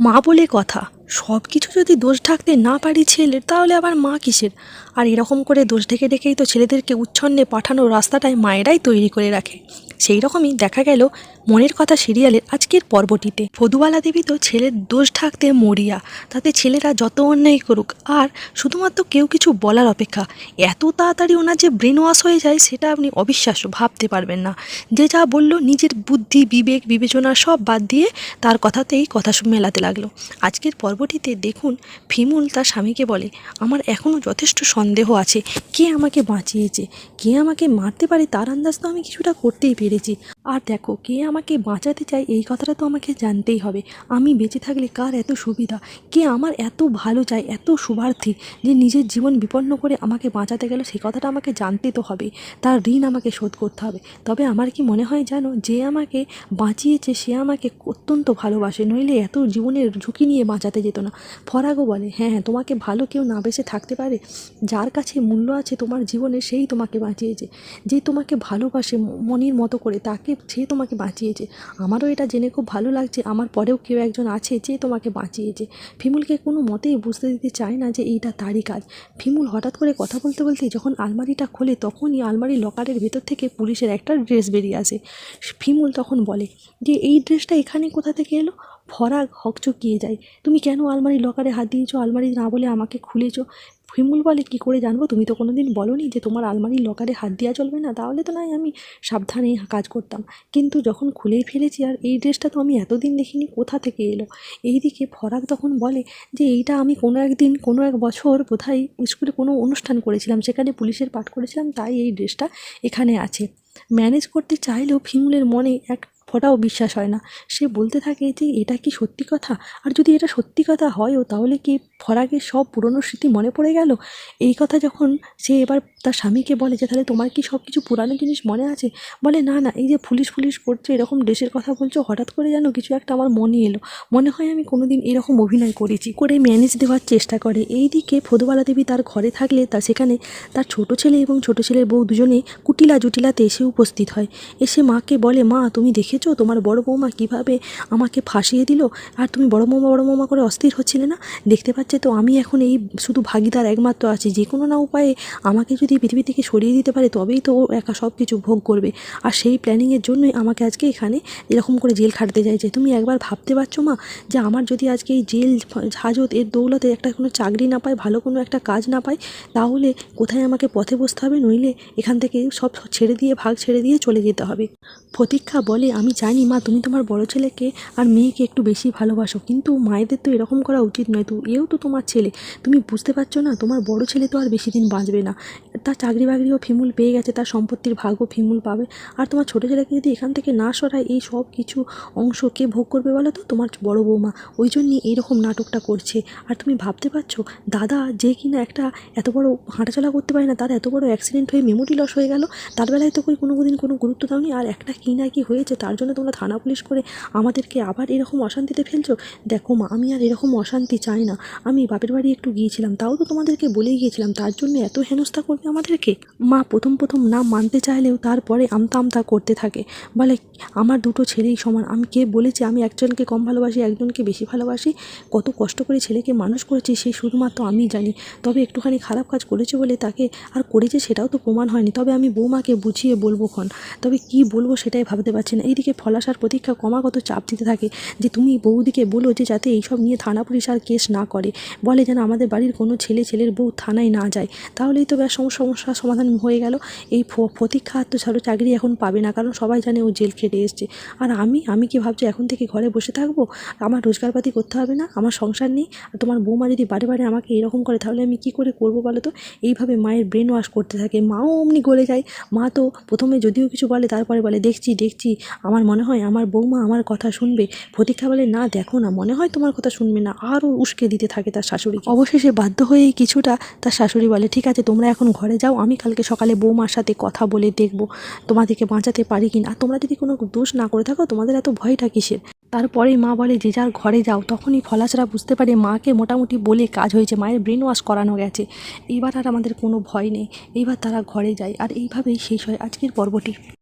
মা বলে কথা। সব কিছু যদি দোষ ঢাকতে না পারি ছেলের, তাহলে আবার মা কিসের? আর এরকম করে দোষ ঢেকে ঢেকেই তো ছেলেদেরকে উচ্ছন্নে পাঠানোর রাস্তাটায় মায়েরাই তৈরি করে রাখে। সেই রকমই দেখা গেল মনের কথা সিরিয়ালের আজকের পর্বটিতে। ফদুবালা দেবী তো ছেলের দোষ ঢাকতে মরিয়া। তাতে ছেলেরা যত অন্যায় করুক, আর শুধুমাত্র কেউ কিছু বলার অপেক্ষা। এত তাড়াতাড়ি ওনার যে ব্রেন ওয়াশ হয়ে যায়, সেটা আপনি অবিশ্বাস্য ভাবতে পারবেন না। যে যা বলল, নিজের বুদ্ধি, বিবেক, বিবেচনা সব বাদ দিয়ে তার কথাতেই কথা মেলাতে লাগল। আজকের পর্বটিতে দেখুন, ফিমুল তার স্বামীকে বলে, আমার এখনও যথেষ্ট সন্দেহ আছে। কে আমাকে বাঁচিয়েছে? কে আমাকে মারতে পারে? তার আন্দাজ তো আমি কিছুটা করতেই পেরেছি। আর দেখো, কে আমাকে বাঁচাতে চায় এই কথাটা তো আমাকে জানতেই হবে। আমি বেঁচে থাকলে কার এত সুবিধা? কে আমার এত ভালো চায়, এত শুভার্থী যে নিজের জীবন বিপন্ন করে আমাকে বাঁচাতে গেল? সেই কথাটা আমাকে জানতে তো হবে। তার ঋণ আমাকে শোধ করতে হবে। তবে আমার কি মনে হয় জানো, যে আমাকে বাঁচিয়েছে, সে আমাকে অত্যন্ত ভালোবাসে। নইলে এত জীবনের ঝুঁকি নিয়ে বাঁচাতে যেত না। ফরাগও বলে হ্যাঁ হ্যাঁ তোমাকে ভালো কেউ না বেসে থাকতে পারে। যার কাছে মূল্য আছে তোমার জীবনে, সেই তোমাকে বাঁচিয়েছে। যে তোমাকে ভালোবাসে মনির মতো করে, তাকে সে তোমাকে বাঁচিয়েছে। আমারও এটা জেনে খুব ভালো লাগছে, আমার পরেও কেউ একজন আছে যে তোমাকে বাঁচিয়েছে। ফিমুলকে কোনো মতেই বুঝতে দিতে চায় না যে এইটা তারই কাজ। ফিমুল হঠাৎ করে কথা বলতে বলতে যখন আলমারিটা খোলে তখনই আলমারির লকারের ভেতর থেকে পুলিশের একটা ড্রেস বেরিয়ে আসে। ফিমুল তখন বলে, যে এই ড্রেসটা এখানে কোথা থেকে এলো? ফরাগ হকচকিয়ে যায় তুমি কেন আলমারির লকারে হাত দিয়েছ? আলমারি না বলে আমাকে খুলেছো। ফিমুল বলে, কি করে জানব? তুমি তো কোনোদিন বলোনি যে তোমার আলমারির লকারে হাত দেওয়া চলবে না, তাহলে তো নয় আমি সাবধানে কাজ করতাম। কিন্তু যখন খুলেই ফেলেছি, আর এই ড্রেসটা তো আমি এতদিন দেখিনি, কোথা থেকে এলো? এইদিকে ফরাক তখন বলে যে, এইটা আমি কোনো একদিন, কোনো এক বছর কোথায় স্কুলে কোনো অনুষ্ঠান করেছিলাম, সেখানে পুলিশের পাঠ করেছিলাম, তাই এই ড্রেসটা এখানে আছে। ম্যানেজ করতে চাইলেও ফিমুলের মনে এক ফোঁটাও বিশ্বাস হয় না। সে বলতে থাকে যে, এটা কি সত্যি কথা? আর যদি এটা সত্যি কথা হয়ও, তাহলে কি ফরাকের সব পুরনো স্মৃতি মনে পড়ে গেল? এই কথা যখন সে এবার তার স্বামীকে বলে যে, তাহলে তোমার কি সব কিছু পুরানো জিনিস মনে আছে? বলে, না না, এই যে পুলিশ পুলিশ করছে, এরকম ড্রেসের কথা বলছো, হঠাৎ করে যেন কিছু একটা আমার মনে এলো। মনে হয় আমি কোনোদিন এরকম অভিনয় করেছি। করে ম্যানেজ দেওয়ার চেষ্টা করে। এইদিকে ফদুবালা দেবী তার ঘরে থাকলে তা সেখানে তার ছোট ছেলে এবং ছোট ছেলের বউ দুজনে কুটিলা জুটিলাতে এসে উপস্থিত হয়। এসে মাকে বলে, মা, তুমি দেখেছ? তোমার বড় বৌমা কীভাবে আমাকে ফাঁসিয়ে দিল? আর তুমি বড় বৌমা বড় বৌমা করে অস্থির হচ্ছিলে না? দেখতে পাচ্ছে তো আমি এখন এই শুধু ভাগিদার একমাত্র আছি। যে কোনো না উপায়ে আমাকে যদি পৃথিবী থেকে সরিয়ে দিতে পারে, তবেই তো ও একা সব কিছু ভোগ করবে। আর সেই প্ল্যানিংয়ের জন্যই আমাকে আজকে এখানে এরকম করে জেল খাটতে চাইছে। তুমি একবার ভাবতে পারছ মা, যে আমার যদি আজকে এই জেল হাজত, এর দৌলতে একটা কোনো চাকরি না পাই ভালো কোনো একটা কাজ না পাই তাহলে কোথায় আমাকে পথে বসতে হবে? নইলে এখান থেকে সব ছেড়ে দিয়ে, ভাগ ছেড়ে দিয়ে চলে যেতে হবে। প্রতীক্ষা বলে আমি জানি, মা, তুমি তোমার বড় ছেলেকে আর মেয়েকে একটু বেশি ভালোবাসো, কিন্তু মায়েদের তো এরকম করা উচিত নয় তো, এও তো তোমার ছেলে। তুমি বুঝতে পারছ না, তোমার বড় ছেলে তো আর বেশি দিন বাঁচবে না। তার চাকরি বাকরিও ফিমুল পেয়ে গেছে, তার সম্পত্তির ভাগও ফিমুল পাবে। আর তোমার ছোটো ছেলেকে যদি এখান থেকে না সরায়, এই সব কিছু অংশ কে ভোগ করবে বলো তো? তোমার বড় বৌমা। ওই জন্যই এইরকম নাটকটা করছে। আর তুমি ভাবতে পারছ, দাদা যে কিনা একটা এত বড় হাঁটাচলা করতে পারে না, তার এত বড় অ্যাক্সিডেন্ট হয়ে মেমোরি লস হয়ে গেল, তার বেলায় তো কই কোনো দিন কোনো গুরুত্ব দাওনি। আর একটা কী না কি হয়েছে, তার জন্য তোমরা থানা পুলিশ করে আমাদেরকে আবার এরকম অশান্তিতে ফেলছো? দেখো মা, আমি আর এরকম অশান্তি চাই না। আমি বাপের বাড়ি একটু গিয়েছিলাম, তাও তো তোমাদেরকে বলেই গিয়েছিলাম, তার জন্য এত হেনস্থা করবে আমাদেরকে? মা প্রথম প্রথম না মানতে চাইলেও তারপরে আমতা আমতা করতে থাকে। বলে, আমার দুটো ছেলেই সমান। আমি কে বলেছি আমি একজনকে কম ভালোবাসি, একজনকে বেশি ভালোবাসি? কত কষ্ট করে ছেলেকে মানুষ করেছি, সে শুধুমাত্র আমি জানি। তবে একটুখানি খারাপ কাজ করেছে বলে তাকে আর করেছে সেটাও তো প্রমাণ হয়নি। তবে আমি বৌমাকে বুঝিয়ে বলব ক্ষণ। তবে কি বলব সেটাই ভাবতে পারছি না। এইদিকে ফলাসার প্রতীক্ষা ক্রমাগত চাপ দিতে থাকে। যে তুমি বৌদিকে বলো যে যাতে এইসব নিয়ে থানা পুলিশ আর কেস না করে। বলে যেন আমাদের বাড়ির কোনো ছেলে ছেলের বউ থানায় না যায়। তাহলেই তো ব্যাস সমস্যা সমস্যার সমাধান হয়ে গেল। এই প্রতীক্ষা আর তো ছাড়ো, চাকরি এখন পাবে না, কারণ সবাই জানে ও জেল খেটে এসছে। আর আমি আমি কি ভাবছি, এখন থেকে ঘরে বসে থাকব? আমার রোজগারপাতি করতে হবে না, আমার সংসার নেই, আর তোমার বৌমা যদি বারে বারে আমাকে এরকম করে, তাহলে আমি কি করে করব বলো তো? এইভাবে মায়ের ব্রেন ওয়াশ করতে থাকে। মাও অমনি গলে যায়। মা তো প্রথমে যদিও কিছু বলে, তারপরে বলে, দেখছি দেখছি, আমার মনে হয় আমার বৌমা আমার কথা শুনবে। প্রতীক্ষা বলে, না, দেখো না, মনে হয় তোমার কথা শুনবে না। আরও উস্কে দিতে থাকে তার শাশুড়ি অবশেষে বাধ্য হয়েই কিছুটা তার শাশুড়ি বলে, ঠিক আছে, তোমরা এখন ঘরে যাও আমি কালকে সকালে বৌমার সাথে কথা বলে দেখব, তোমাদেরকে বাঁচাতে পারি কি না তোমরা যদি কোনো দোষ না করে থাকো, তোমাদের এত ভয়টা কিসের? তারপরেই মা বলে, যে যার ঘরে যাও। তখনই ফলাসরা বুঝতে পারে মাকে মোটামুটি বলে কাজ হয়েছে, মায়ের ব্রেন ওয়াশ করানো গেছে। এবার আর আমাদের কোনো ভয় নেই, এইবার তারা ঘরে যায়। আর এইভাবেই শেষ হয় আজকের পর্বটি।